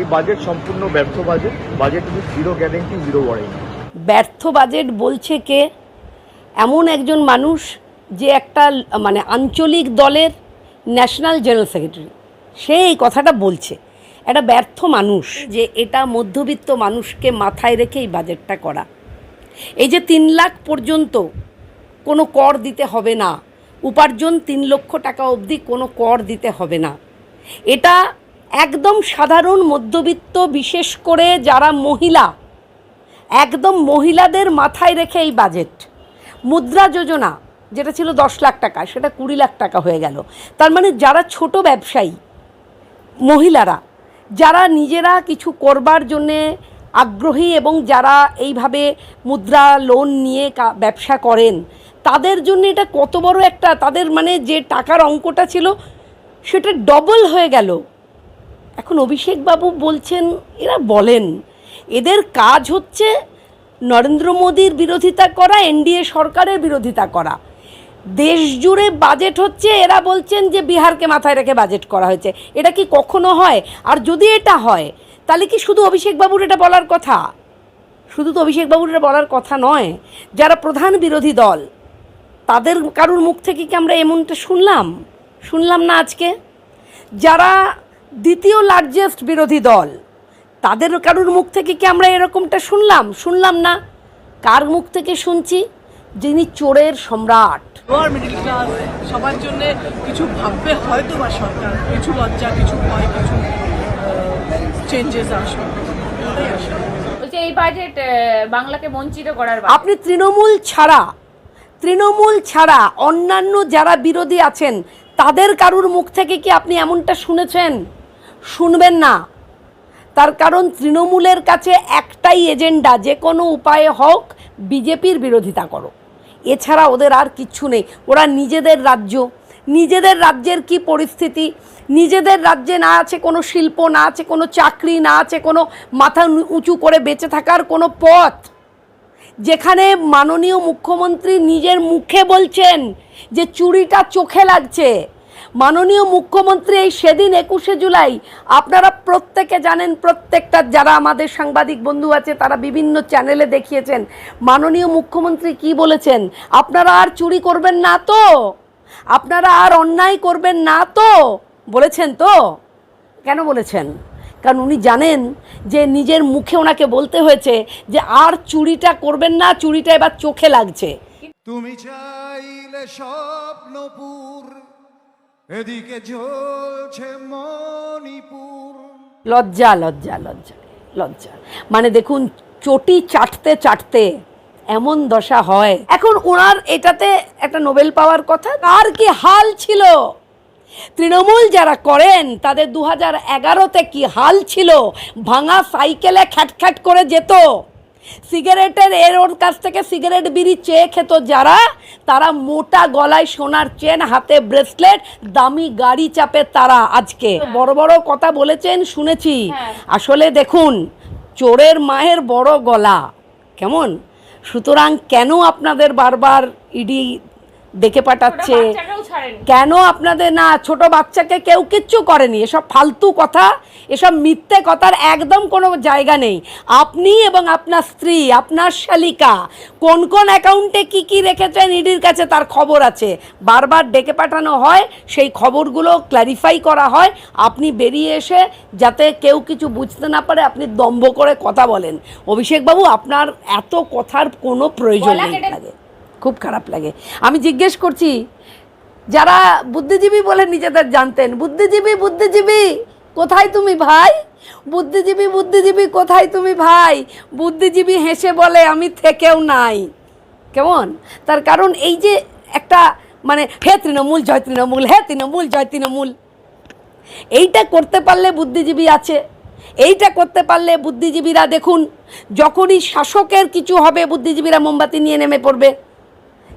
এই বাজেট সম্পূর্ণ ব্যর্থ budget budget with zero guarantee zero warranty ব্যর্থ বাজেট বলছে কে? এমন একজন মানুষ যে একটা মানে আঞ্চলিক দলের ন্যাশনাল জেনারেল সেক্রেটারি সে এই কথাটা বলছে। একটা ব্যর্থ মানুষ যে এটা মধ্যবিত্ত মানুষকে মাথায় রেখে এই বাজেটটা করা। এই যে তিন লাখ পর্যন্ত কোনো কর দিতে হবে না, উপার্জন তিন লক্ষ টাকা অবধি কোনো কর দিতে হবে না। এটা একদম সাধারণ মধ্যবিত্ত, বিশেষ করে যারা মহিলা, একদম মহিলাদের মাথায় রেখে এই বাজেট মুদ্রা যোজনা, যেটা ছিল দশ লাখ টাকা, সেটা কুড়ি লাখ টাকা হয়ে গেল। তার মানে যারা ছোট ব্যবসায়ী, মহিলারা, যারা নিজেরা কিছু করবার জন্যে আগ্রহী এবং যারা এইভাবে মুদ্রা লোন নিয়ে ব্যবসা করেন, তাদের জন্য এটা কত বড় একটা, তাদের মানে যে টাকার অঙ্কটা ছিল, সেটা ডবল হয়ে গেল। এখন অভিষেকবাবু বলছেন, এরা বলেন, এদের কাজ হচ্ছে নরেন্দ্র মোদীর বিরোধিতা করা, এনডিএ সরকারের বিরোধিতা করা। দেশ জুড়ে বাজেট হচ্ছে, এরা বলছেন যে বিহারকে মাথায় রেখে বাজেট করা হয়েছে। এটা কি কখনো হয়? আর যদি এটা হয়, তাহলে কি শুধু অভিষেকবাবুর এটা বলার কথা? শুধু তো অভিষেকবাবুর এটা বলার কথা নয়, যারা প্রধান বিরোধী দল, তাদের কারুর মুখ থেকে কি আমরা এমনটা শুনলাম? শুনলাম না আজকে? যারা দ্বিতীয় লার্জেস্ট বিরোধী দল। তাদের কারুর মুখ থেকে কি আমরা এরকমটা শুনলাম? শুনলাম না। কার মুখ থেকে শুনছি? যিনি চোরের সম্রাট। লোয়ার মিডিল ক্লাস সবার জন্য কিছু ভাববে হয়তো বা সরকার কিছু লজ্জা কিছু ভয় কিছু চেঞ্জেস আসবে। এই বাজেট বাংলাকে বঞ্চিত করার আপনি তৃণমূল ছাড়া তৃণমূল ছাড়া অন্যান্য যারা বিরোধী আছেন তাদের কারুর মুখ থেকে কি আপনি এমনটা শুনেছেন? শুনবেন না। তার কারণ তৃণমূলের কাছে একটাই এজেন্ডা, যে কোনো উপায়ে হোক বিজেপির বিরোধিতা করো। এছাড়া ওদের আর কিচ্ছু নেই। ওরা নিজেদের রাজ্য। নিজেদের রাজ্যের কি পরিস্থিতি? নিজেদের রাজ্যে না আছে কোনো শিল্প, না আছে কোনো চাকরি, না আছে কোনো মাথা উঁচু করে বেঁচে থাকার কোনো পথ। যেখানে মাননীয় মুখ্যমন্ত্রী নিজের মুখে বলছেন যে, চুরিটা চোখে লাগছে। মাননীয় মুখ্যমন্ত্রী এই সেদিন একুশে জুলাই, আপনারা প্রত্যেকে জানেন, প্রত্যেকটা যারা আমাদের সাংবাদিক বন্ধু আছে, তারা বিভিন্ন চ্যানেলে দেখিয়েছেন। মাননীয় মুখ্যমন্ত্রী কি বলেছেন? আপনারা আর চুরি করবেন না তো? আপনারা আর অন্যায় করবেন না তো? বলেছেন তো? কেন বলেছেন? কারণ উনি জানেন যে নিজের মুখে ওনাকে বলতে হয়েছে যে আর চুরিটা করবেন না, চুরিটা এবার চোখে লাগছে। তুমি চাইলে স্বপ্নপুর এদিকে জ্বলছে মণিপুর। লজ্জা লজ্জা লজ্জা লজ্জা। মানে দেখুন, চটি চাটতে চাটতে এমন দশা হয়। এখন ওনার এটাতে একটা নোবেল পাওয়ার কথা আর কি হাল ছিল? তৃণমূল যারা করেন, তাদের দু হাজার এগারোতে কি হাল ছিল? ভাঙা সাইকেলে খ্যাট খ্যাটখ্যাট করে যেত? সিগারেটের এর ওর কাছ থেকে সিগারেট বিড়ি চেয়ে খেত যারা। তারা মোটা গলায় সোনার চেন হাতে ব্রেসলেট দামি গাড়ি চাপে তারা আজকে। বড় বড় কথা বলেছেন শুনেছি। হ্যাঁ। আসলে দেখুন চোরের মায়ের বড় গলা। কেমন? সুতরাং কেন আপনাদের বারবার ইডি ডেকে পাঠাচ্ছে। কেন আপনাদের না? ছোট বাচ্চাকে কেউ কিচ্ছু করেনি। এসব ফালতু কথা এসব মিথ্যে কথার একদম কোনো জায়গা নেই। আপনি এবং আপনার স্ত্রী আপনার শালিকা কোন কোন অ্যাকাউন্টে কি কি রেখেছেন ইডির কাছে তার খবর আছে। বারবার ডেকে পাঠানো হয় সেই খবরগুলো ক্ল্যারিফাই করা হয়। আপনি বেরিয়ে এসে যাতে কেউ কিছু বুঝতে না পারে আপনি দম্ভ করে কথা বলেন। অভিষেকবাবু আপনার এত কথার কোনো প্রয়োজন নেই লাগে। খুব খারাপ লাগে। আমি জিজ্ঞেস করছি, যারা বুদ্ধিজীবী বলে নিজেদের জানতেন, বুদ্ধিজীবী বুদ্ধিজীবী, কোথায় তুমি ভাই? বুদ্ধিজীবী বুদ্ধিজীবী, কোথায় তুমি ভাই? বুদ্ধিজীবী হেসে বলে, আমি থেকেও নাই। কেমন? তার কারণ এই যে একটা মানে হে তৃণমূল, জয় তৃণমূল, হে তৃণমূল, জয় তৃণমূল। এইটা করতে পারলে বুদ্ধিজীবী আছে। এইটা করতে পারলে বুদ্ধিজীবীরা দেখুন, যখনই শাসকের কিছু হবে, বুদ্ধিজীবীরা মোমবাতি নিয়ে নেমে পড়বে।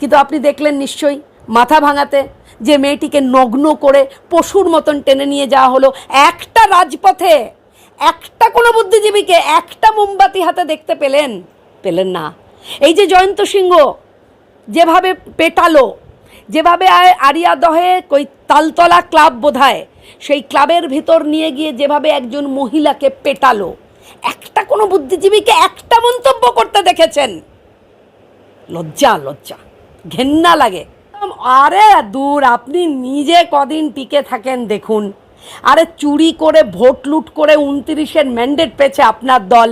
কিন্তু আপনি দেখলেন নিশ্চয়ই, মাথা ভাঙাতে যে মেয়েটিকে নগ্ন করে পশুর মতন টেনে নিয়ে যাওয়া হলো একটা রাজপথে। একটা কোনো বুদ্ধিজীবীকে একটা মোমবাতি হাতে দেখতে পেলেন? পেলেন না। এই যে জয়ন্ত সিংহ, যেভাবে পেটালো, যেভাবে আয়- আরিয়াদহে কই তালতলা ক্লাব বোধহয় সেই ক্লাবের ভিতর নিয়ে গিয়ে যেভাবে একজন মহিলাকে পেটালো, একটা কোনো বুদ্ধিজীবীকে একটা মন্তব্য করতে দেখেছেন? লজ্জা লজ্জা। ঘেন্না লাগে। আরে দূর, আপনি নিজে কদিন টিকে থাকেন দেখুন। আরে চুরি করে ভোট লুট করে উনত্রিশের ম্যান্ডেট পেয়েছে আপনার দল।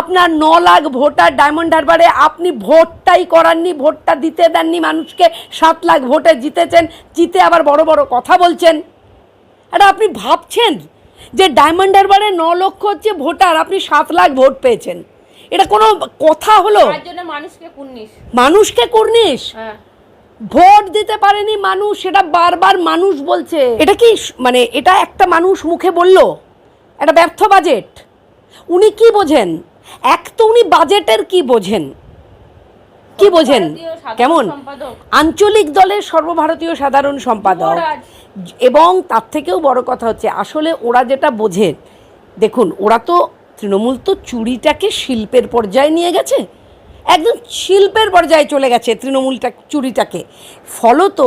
আপনার ন লাখ ভোটার ডায়মন্ড হারবারে আপনি ভোটটাই করাননি, ভোটটা দিতে দেননি মানুষকে, সাত লাখ ভোটে জিতেছেন, জিতে আবার বড় বড় কথা বলছেন। আরে আপনি ভাবছেন যে ডায়মন্ড হারবারে ন লক্ষ হচ্ছে ভোটার, আপনি সাত লাখ ভোট পেয়েছেন। এটা কোনো কথা হলো? মানুষকে করনিস হ্যাঁ। ভোট দিতে পারেনি মানুষ সেটা বারবার মানুষ বলছে। এটা কি মানে এটা একটা মানুষ মুখে বলল? একটা ব্যর্থ বাজেট। উনি কি বোঝেন? এক তো উনি বাজেটের কি বোঝেন? কি বোঝেন? কেমন? আঞ্চলিক দলের সর্বভারতীয় সাধারণ সম্পাদক। এবং তার থেকেও বড় কথা হচ্ছে আসলে ওরা যেটা বোঝেন দেখুন ওরা তো তৃণমূল তো চুরিটাকে শিল্পের পর্যায়ে নিয়ে গেছে। একদম শিল্পের পর্যায়ে চলে গেছে তৃণমূলটা, চুরিটাকে। ফলত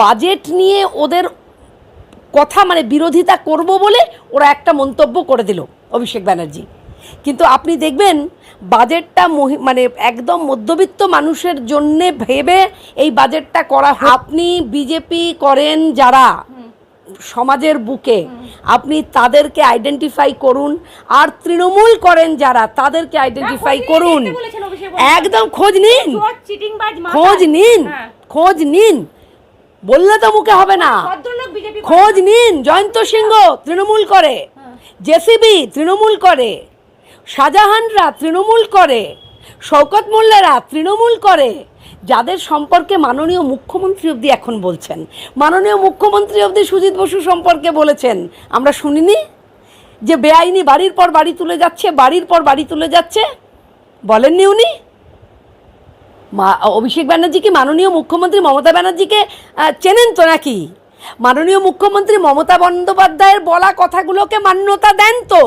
বাজেট নিয়ে ওদের কথা মানে বিরোধিতা করব বলে ওরা একটা মন্তব্য করে দিল অভিষেক ব্যানার্জি। কিন্তু আপনি দেখবেন বাজেটটা মানে একদম মধ্যবিত্ত মানুষের জন্যে ভেবে এই বাজেটটা করা আপনি বিজেপি করেন যারা সমাজের বুকে আপনি তাদেরকে আইডেন্টিফাই করুন। আর তৃণমূল করেন যারা তাদেরকে আইডেন্টিফাই করুন। একদম খোঁজ নিন। খোঁজ নিন হ্যাঁ। খোঁজ নিন। বললে তো মুখে হবে না। খোঁজ নিন জয়ন্ত সিংহ তৃণমূল করে জেসিবি তৃণমূল করে শাহজাহানরা তৃণমূল করে শওকত মোল্লারা তৃণমূল করে যাদের সম্পর্কে মাননীয় মুখ্যমন্ত্রী অবধি এখন বলছেন। মাননীয় মুখ্যমন্ত্রী অবধি সুজিত বসু সম্পর্কে বলেছেন। আমরা শুনিনি যে বেআইনি বাড়ির পর বাড়ি তুলে যাচ্ছে, বাড়ির পর বাড়ি তুলে যাচ্ছে। বলেননি উনি? মা, অভিষেক ব্যানার্জি কি মাননীয় মুখ্যমন্ত্রী মমতা ব্যানার্জিকে চেনেন তো নাকি? মাননীয় মুখ্যমন্ত্রী মমতা বন্দ্যোপাধ্যায়ের বলা কথাগুলোকে মান্যতা দেন তো।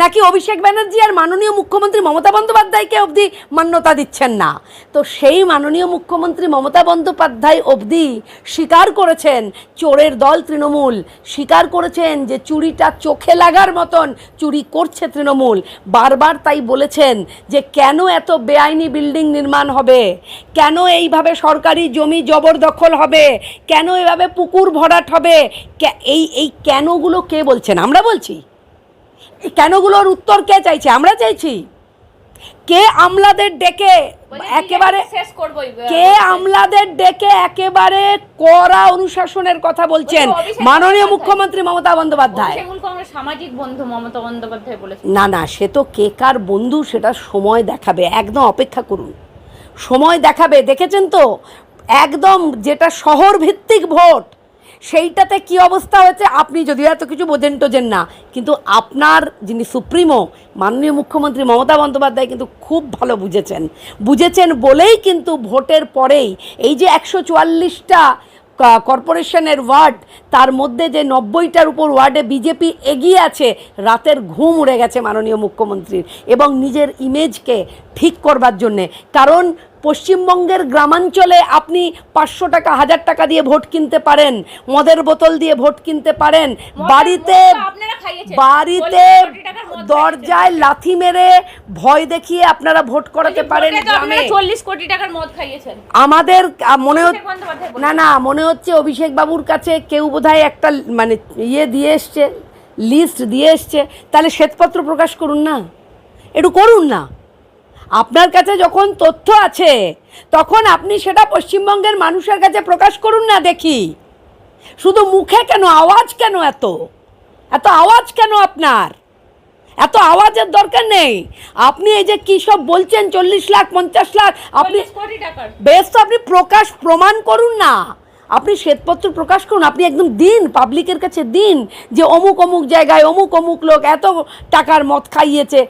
নাকি অভিষেক ব্যানার্জি আর মাননীয় মুখ্যমন্ত্রী মমতা বন্দ্যোপাধ্যায়কে অবধি মান্যতা দিচ্ছেন না? তো সেই মাননীয় মুখ্যমন্ত্রী মমতা বন্দ্যোপাধ্যায় অবধি স্বীকার করেছেন চোরের দল তৃণমূল, স্বীকার করেছেন যে চুরিটা চোখে লাগার মতন চুরি করছে তৃণমূল, বারবার তাই বলেছেন যে কেন এত বেআইনি বিল্ডিং নির্মাণ হবে? কেন এইভাবে সরকারি জমি জবরদখল হবে? কেন এভাবে পুকুর ভরাট হবে? এই এই কেনগুলো কে বলছেন? আমরা বলছি। কেনগুলোর উত্তর কে চাইছে? আমরা চাইছি। কে আমলাদের ডেকে একেবারে কে আমলাদের ডেকে একেবারে কড়া অনুশাসনের কথা বলছেন মাননীয় মুখ্যমন্ত্রী মমতা বন্দ্যোপাধ্যায়। সামাজিক বন্ধু মমতা বন্দ্যোপাধ্যায় বলেছেন। না না সে তো কে কার বন্ধু সেটা সময় দেখাবে একদম অপেক্ষা করুন। সময় দেখাবে দেখেছেন তো? একদম যেটা শহর ভিত্তিক ভোট সেইটাতে কি অবস্থা হয়েছে? আপনি যদিও এত কিছু বোঝেন টোঝেন না, কিন্তু আপনার যিনি সুপ্রিমো, মাননীয় মুখ্যমন্ত্রী মমতা বন্দ্যোপাধ্যায় কিন্তু খুব ভালো বুঝেছেন। বুঝেছেন বলেই কিন্তু ভোটের পরেই এই যে একশো চুয়াল্লিশটা কর্পোরেশনের ওয়ার্ড, তার মধ্যে যে নব্বইটার উপর ওয়ার্ডে বিজেপি এগিয়ে আছে, রাতের ঘুম উড়ে গেছে মাননীয় মুখ্যমন্ত্রীর এবং নিজের ইমেজকে ঠিক করবার জন্যে। কারণ পশ্চিমবঙ্গের গ্রামাঞ্চলে আপনি পাঁচশো টাকা হাজার টাকা দিয়ে ভোট কিনতে পারেন মদের বোতল দিয়ে ভোট কিনতে পারেন বাড়িতে। বাড়িতে 40 কোটি টাকার মদ দরজায় লাথি মেরে ভয় দেখিয়ে আপনারা ভোট করাতে পারেন ভোটে তো আপনারা গ্রামে। চল্লিশ কোটি টাকার মদ খাইয়েছেন। আমাদের মনে হচ্ছে। না না মনে হচ্ছে অভিষেক বাবুর কাছে কেউ বোধহয় একটা মানে ইয়ে দিয়ে এসছে লিস্ট দিয়ে এসছে। তাহলে শ্বেতপত্র প্রকাশ করুন না। একটু করুন না। আপনার কাছে যখন তথ্য আছে তখন আপনি সেটা পশ্চিমবঙ্গের মানুষের কাছে প্রকাশ করুন না দেখি। শুধু মুখে কেন আওয়াজ কেন এত? এত আওয়াজ কেন আপনার? এত আওয়াজের দরকার নেই। আপনি এই যে কী সব বলছেন চল্লিশ লাখ পঞ্চাশ লাখ আপনি বেশ তো আপনি প্রকাশ প্রমাণ করুন না। আপনি শ্বেতপত্র প্রকাশ করুন আপনি একদম দিন পাবলিকের কাছে দিন যে অমুক অমুক জায়গায় অমুক অমুক লোক এত টাকার মদ খাইয়েছে।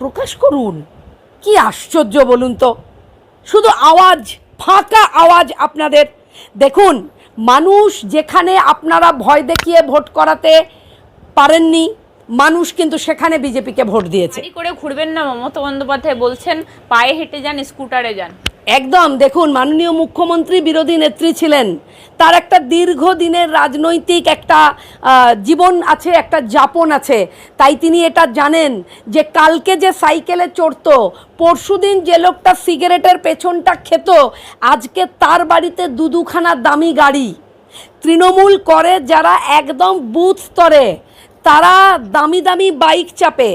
প্রকাশ করুন। কি আশ্চর্য বলুন তো? শুধু আওয়াজ, ফাঁকা আওয়াজ আপনাদের। দেখুন, মানুষ যেখানে আপনারা ভয় দেখিয়ে ভোট করাতে পারেননি মানুষ কিন্তু সেখানে বিজেপিকে ভোট দিয়েছে। করে ঘুরবেন না মমতা বন্দ্যোপাধ্যায় বলছেন পায়ে হেঁটে যান স্কুটারে যান। একদম দেখুন মাননীয় মুখ্যমন্ত্রী বিরোধী নেত্রী ছিলেন। তার একটা দীর্ঘদিনের রাজনৈতিক একটা জীবন আছে একটা যাপন আছে। তাই তিনি এটা জানেন যে কালকে যে সাইকেলে চড়তো পরশুদিন যে লোকটা সিগারেটের পেছনটা খেত আজকে তার বাড়িতে দু দুখানা দামি গাড়ি। তৃণমূল করে যারা একদম বুথ স্তরে। তারা দামি দামি বাইক চাপে।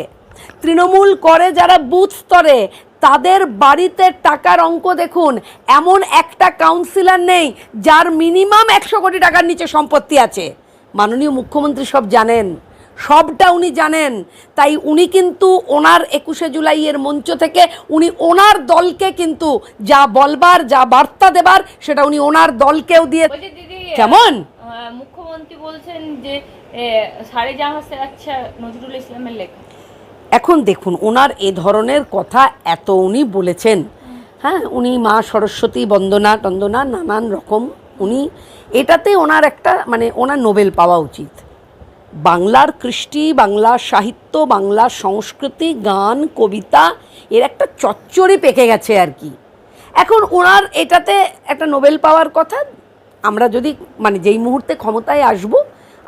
তৃণমূল করে যারা বুথ স্তরে তাদের বাড়িতে টাকার অঙ্ক দেখুন। এমন একটা কাউন্সিলর নেই যার মিনিমাম একশো কোটি টাকার নিচে সম্পত্তি আছে। মাননীয় মুখ্যমন্ত্রী সব জানেন সবটা উনি জানেন। তাই উনি কিন্তু ওনার একুশে জুলাইয়ের মঞ্চ থেকে উনি ওনার দলকে কিন্তু যা বলবার যা বার্তা দেবার সেটা উনি ওনার দলকেও দিয়ে কেমন? মুখ্যমন্ত্রী বলছেন যে এ, সারে জাহাঁ সে আচ্ছা নজরুল ইসলামের লেখা। এখন দেখুন ওনার এ ধরনের কথা এত উনি বলেছেন। হ্যাঁ উনি মা সরস্বতী বন্দনা টন্দনা নানান রকম। উনি এটাতে ওনার একটা মানে ওনার নোবেল পাওয়া উচিত। বাংলার কৃষ্টি বাংলা সাহিত্য বাংলা সংস্কৃতি গান কবিতা এর একটা চচ্চড়ি পেকে গেছে আর কি। এখন ওনার এটাতে একটা নোবেল পাওয়ার কথা আমরা যদি মানে যেই মুহূর্তে ক্ষমতায় আসব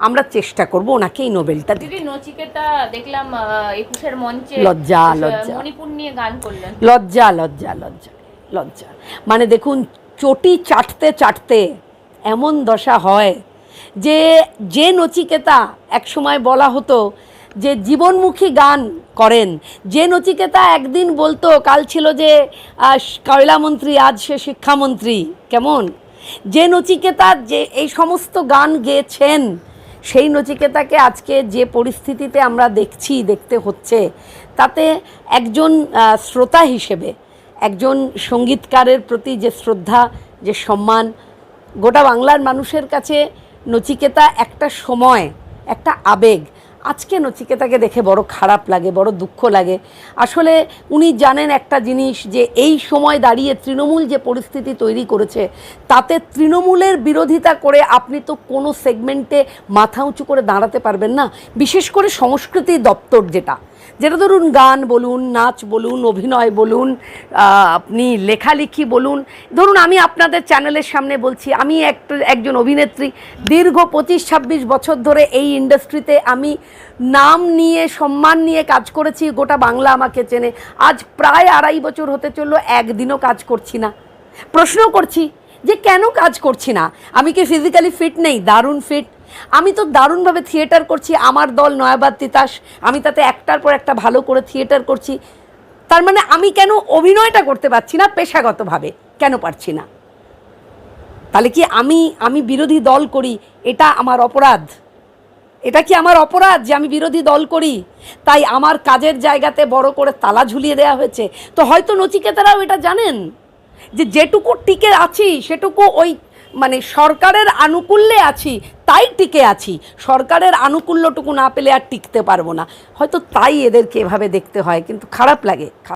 আমরা চেষ্টা করব ওনাকে এই নোবেলটা দিতে। নচিকেতা দেখলাম একুশের মঞ্চে লজ্জা, লজ্জা। মণিপুর নিয়ে গান করলেন। লজ্জা লজ্জা লজ্জা লজ্জা। মানে দেখুন চটি চাটতে চাটতে এমন দশা হয় যে যে নচিকেতা একসময় বলা হতো যে জীবনমুখী গান করেন। যে নচিকেতা একদিন বলতো কাল ছিল যে কয়লামন্ত্রী আজ সে শিক্ষামন্ত্রী। কেমন? যে নচিকেতা যে এই সমস্ত গান গেয়েছেন, সেই নচিকেতাকে আজকে যে পরিস্থিতিতে আমরা দেখছি, দেখতে হচ্ছে, তাতে একজন শ্রোতা হিসেবে, একজন সঙ্গীতকারের প্রতি যে শ্রদ্ধা, যে সম্মান, গোটা বাংলার মানুষের কাছে নচিকেতা একটা সময়, একটা আবেগ আজকে নচিকেতাকে দেখে বড় খারাপ লাগে, বড় দুঃখ লাগে? আসলে উনি জানেন একটা জিনিস যে এই সময় দাঁড়িয়ে তৃণমূল যে পরিস্থিতি তৈরি করেছে, তাতে তৃণমূলের বিরোধিতা করে আপনি তো কোনো সেগমেন্টে মাথা উঁচু করে দাঁড়াতে পারবেন না। বিশেষ করে সংস্কৃতি দপ্তর যেটা যেটা ধরুন গান বলুন, নাচ বলুন, অভিনয় বলুন আপনি লেখালেখি বলুন। ধরুন আমি আপনাদের চ্যানেলের সামনে বলছি, আমি একটা একজন অভিনেত্রী, দীর্ঘ পঁচিশ ছাব্বিশ বছর ধরে এই ইন্ডাস্ট্রিতে আমি নাম নিয়ে, সম্মান নিয়ে কাজ করেছি, গোটা বাংলা আমাকে চেনে। আজ প্রায় আড়াই বছর হতে চলল, একদিনও কাজ করছি না। প্রশ্ন করছি যে কেন কাজ করছি না? আমি কি ফিজিক্যালি ফিট নেই? দারুণ ফিট আমি তো দারুণভাবে থিয়েটার করছি, আমার দল নয়াবাদ তিতাস, আমি তাতে একটার পর একটা ভালো করে থিয়েটার করছি। তার মানে আমি কেন অভিনয়টা করতে পারছি না, পেশাগতভাবে কেন পারছি না? তাহলে কি আমি আমি বিরোধী দল করি, এটা আমার অপরাধ? এটা কি আমার অপরাধ যে আমি বিরোধী দল করি? তাই আমার কাজের জায়গাতে বড় করে তালা ঝুলিয়ে দেওয়া হয়েছে। তো হয়তো নচিকেতারাও এটা জানেন যে যেটুকু টিকে আছি, সেটুকু ওই মানে সরকারের আনুকূল্যে আছি, তাই টিকে আছি। সরকারের আনুকূল্যটুকু না পেলে আর টিকতে পারব না। হয়তো তাই এদেরকে এভাবে দেখতে হয়, কিন্তু খারাপ লাগে।